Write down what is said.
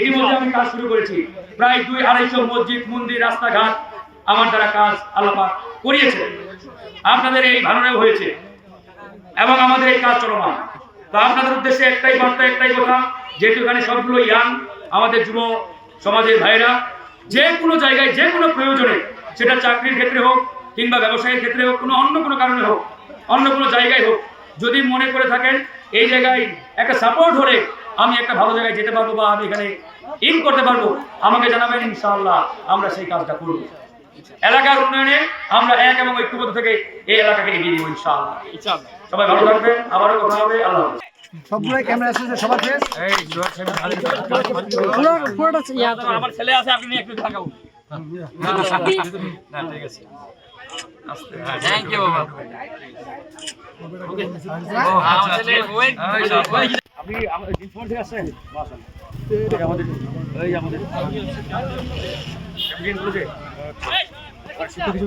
ইতিমধ্যে আমি কাজ শুরু করেছি। প্রায় দুই আড়াইশো মসজিদ, মন্দির, রাস্তাঘাট আমার দ্বারা কাজ আল্লাপা করিয়েছে। আপনাদের এই ভাবনাও হয়েছে এবং আমাদের এই কাজ চলমান। তো আপনাদের উদ্দেশ্যে একটাই বার্তা, একটাই কথা, যেহেতু এখানে সবগুলো ইয়াং আমাদের যুব সমাজের ভাইরা যে কোনো জায়গায়, যে কোনো প্রয়োজনে, সেটা চাকরির ক্ষেত্রে হোক কিংবা ব্যবসায়ের ক্ষেত্রে হোক, কোনো অন্য কোনো কারণে হোক, অন্য কোনো জায়গায় হোক, যদি মনে করে থাকেন, এই জায়গায় একটা সাপোর্ট হলে আমি একটা ভালো জায়গায় যেতে পারব বা আমি এখানে ইন করতে পারব আমাকে জানাবেন ইনশাআল্লাহ আমরা সেই কাজটা করব। এলাকার উন্নয়নে আমরা এক এবং ঐক্যবদ্ধ থেকে এই এলাকাকে এগিয়ে দিব ইনশাআল্লাহ। সবাই ভালো থাকবেন আবারও কথা হবে আল্লাহ হাফেজ। ক্যামেরা সবার শেষ? পুরোটা আমার ছেলে আছে আপনি একটু থাকাও। না ঠিক আছে। থ্যাংক ইউ বাবা। আমার ছেলে ওই আপনি মাশাআল্লাহ এই আমাদের এই আমাদের। কিছু কিছু